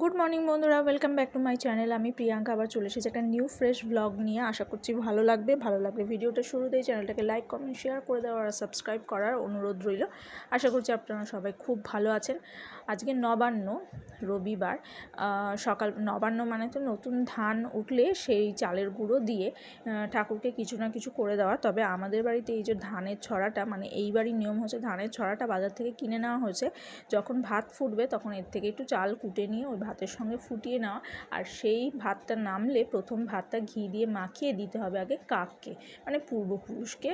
Good morning বন্ধুরা welcome back to my channel আমি প্রিয়াঙ্কা, আবার চলে এসেছি একটা নিউ ফ্রেশ ব্লগ নিয়ে। আশা করছি ভালো লাগবে ভালো লাগবে ভিডিওটা শুরুতেই চ্যানেলটাকে লাইক কমেন্ট শেয়ার করে দেওয়ার আর সাবস্ক্রাইব করার অনুরোধ রইল। আশা করছি আপনারা সবাই খুব ভালো আছেন। আজকে নবান্ন রবিবার সকাল, নবান্ন মানে তো নতুন ধান উঠলে সেই চালের গুঁড়ো দিয়ে ঠাকুরকে কিছু না কিছু করে দেওয়া। তবে আমাদের বাড়িতে এই যে ধানের ছড়াটা মানে এইবারই নিয়ম হচ্ছে ধানের ছড়াটা বাজার থেকে কিনে নেওয়া হয়েছে। যখন ভাত ফুটবে তখন এর থেকে একটু চাল কুটে নিয়ে ওই ভাতের সঙ্গে ফুটিয়ে নেওয়া। আর সেই ভাতটা নামলে প্রথম ভাতটা ঘি দিয়ে মাখিয়ে দিতে হবে আগে কাককে মানে পূর্বপুরুষকে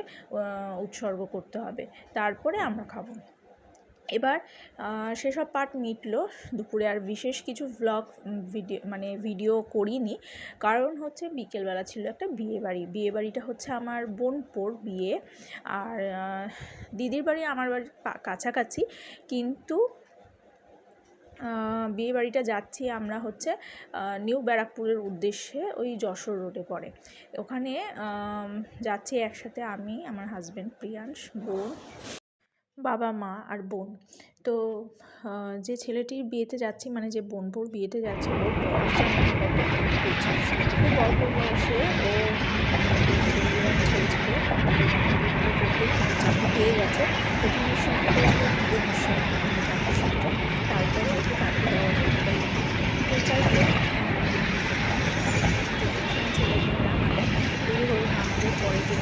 উৎসর্গ করতে হবে। তারপরে আমরা খাব। এবার সেসব পার্ট মিটলো। দুপুরে আর বিশেষ কিছু ভ্লগ ভিডিও মানে ভিডিও করিনি। কারণ হচ্ছে বিকেলবেলা ছিল একটা বিয়ে বাড়ি। বিয়ে বাড়িটা হচ্ছে আমার বোনপোর বিয়ে। আর দিদির বাড়ি আমার বাড়ির কাছাকাছি। কিন্তু বিয়ে বাড়িটা যাচ্ছি আমরা হচ্ছে নিউ ব্যারাকপুরের উদ্দেশ্যে ওই যশোর রোডে পড়ে। ওখানে যাচ্ছি একসাথে আমি, আমার হাজব্যান্ড প্রিয়াংশ, বোন, বাবা মা আর বোন। তো যে ছেলেটির বিয়েতে যাচ্ছি মানে যে বোনপুর বিয়েতে যাচ্ছে, ওর বয়স বয়সে ও চাকরি পেয়ে গেছে প্রথমে শুনতে তারপরে ওকে চাকরি দেওয়া হলো। তো যাই হোক, এই হলো আমাদের পরের দিন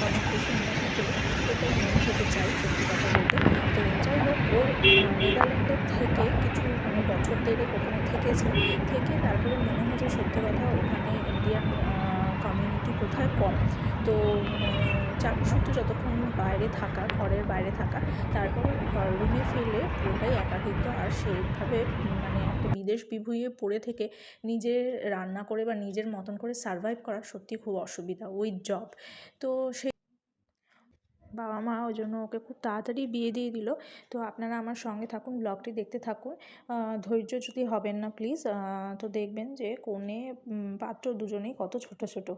অনেক খুশি মনে খেতে চাই সত্যি কথা বলতে তো যাই হোক ওর নেদারল্যান্ডের থেকে কিছু মানে বছর দেড়েক ওখানে থেকেছে থেকে তারপরে মনে হয়েছে সত্যি কথা ওখানে ইন্ডিয়ান কমিউনিটি কোথায় কম তো চাকরি সূত্রে যতক্ষণ বাইরে থাকা ঘরের বাইরে থাকা তারপরে রুমে ফিরলে পুরোটাই একাকিত্ব আর সেইভাবে মানে একটা বিদেশ বিভুঁইয়ে পড়ে থেকে নিজের রান্না করে বা নিজের মতন করে সারভাইভ করা সত্যি খুব অসুবিধা উইথ জব তো সেই বাবা মা ওই জন্য ওকে খুব তাড়াতাড়ি বিয়ে দিয়ে দিল। তো আপনারা আমার সঙ্গে থাকুন ব্লগটি দেখতে থাকুন। ধৈর্য যদি হবেন না প্লিজ তো দেখবেন যে কনে পাত্র দুজনেই কত ছোট ছোট।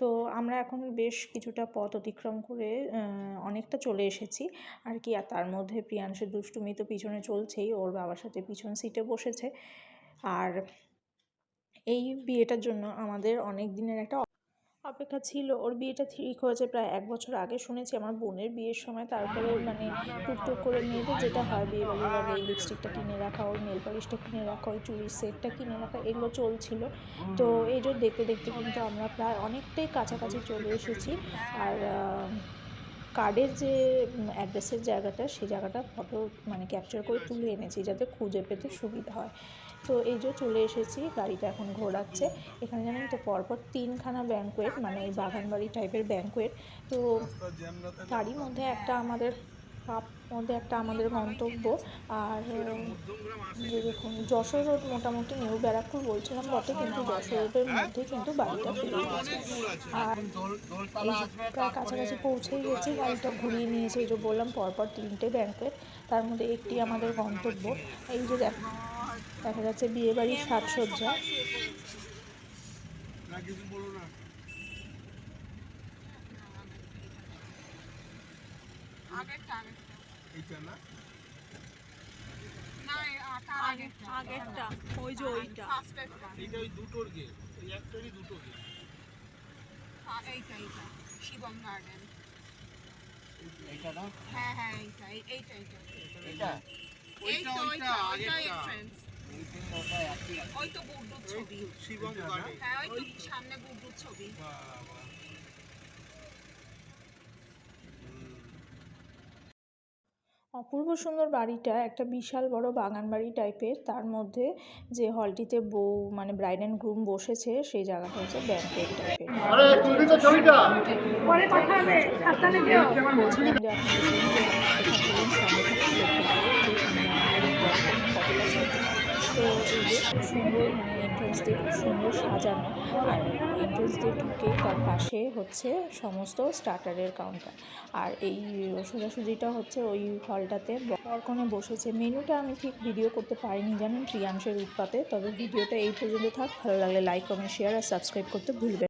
তো আমরা এখন বেশ কিছুটা পথ অতিক্রম করে অনেকটা চলে এসেছি। আর কি, আর তার মধ্যে প্রিয়াংশের দুষ্টুমি তো পিছনে চলছেই, ওর বাবার সাথে পিছন সিটে বসেছে। আর এই বিয়েটার জন্য আমাদের অনেক দিনের একটা অপেক্ষা ছিল। ওর বিয়েটা ঠিক হয়েছে প্রায় এক বছর আগে শুনেছি। আমার বোনের বিয়ের সময় তারপরে মানে টুকটুক করে মেয়েদের যেটা হয়, বিয়ে বাড়ির আগে লিপস্টিকটা কিনে রাখা ওই নেল পলিশটা কিনে রাখা ওই চুড়ির সেটটা কিনে রাখা, এগুলো চলছিল। তো এই যে দেখতে দেখতে কিন্তু আমরা প্রায় অনেকটাই কাছাকাছি চলে এসেছি। আর কার্ডের যে অ্যাড্রেসের জায়গাটা, সেই জায়গাটা ফটো মানে ক্যাপচার করে তুলে এনেছি যাতে খুঁজে পেতে সুবিধা হয়। তো এই যে চলে এসেছি, গাড়িটা এখন ঘোরাচ্ছে। এখানে জানেন তো পরপর তিনখানা ব্যাঙ্কোয়েট মানে ওই বাগানবাড়ি টাইপের ব্যাঙ্কোয়েট তো তারই মধ্যে একটা আমাদের তার মধ্যে একটা আমাদের গন্তব্য। আর যে দেখুন, যশোর রোড মোটামুটি নিউ ব্যারাকপুর বলছিলাম বটে, কিন্তু যশোর রোডের মধ্যে কিন্তু বাড়িটা ফিরে গেছে। আর প্রায় কাছাকাছি পৌঁছেই গেছি, গাড়িটা ঘুরিয়ে নিয়েছে। এই যে বললাম, পরপর তিনটে ব্যাঙ্কোয়েট তার মধ্যে একটি আমাদের গন্তব্য। এই যে দেখ দেখা যাচ্ছে বিয়ে বাড়ির সাজসজ্জা। এইটা না আগেরটা। ওই যে ওইটা। এইটা ওই দুটোর গে এই একটারই দুটো গে এইটা এইটা। শিবম গার্ডেন এইটা না? হ্যাঁ হ্যাঁ এইটা এই- এইটা এইটা। এটা এই তো ওইটা, ওইটা আগেরটা। ওইটা entrance। ওই তো বুড্ডুর ছবি হ্যাঁ ওই তো সামনে বুড্ডুর ছবি অপূর্ব সুন্দর বাড়িটা একটা বিশাল বড় বাগান বাড়ি টাইপের তার মধ্যে যে হলটিতে বউ মানে ব্রাইড অ্যান্ড গ্রুম বসেছে সেই জায়গাটা হচ্ছে ব্যাংকেট টাইপের পরে তো এই যে সুন্দর মানে এন্ট্রান্স দিয়ে খুব সুন্দর সাজানো। আর এন্ট্রান্স দিয়ে ঢুকে তার পাশে হচ্ছে সমস্ত স্টার্টারের কাউন্টার আর এই সোজাসুজিটা হচ্ছে ওই হলটাতে বরকনে বসেছে। মেনুটা আমি ঠিক ভিডিও করতে পারিনি, জানেন, প্রিয়াংশের উৎপাতে। তবে ভিডিওটা এই পর্যন্ত থাক। ভালো লাগলে লাইক কমেন্ট শেয়ার আর সাবস্ক্রাইব করতে ভুলবেন।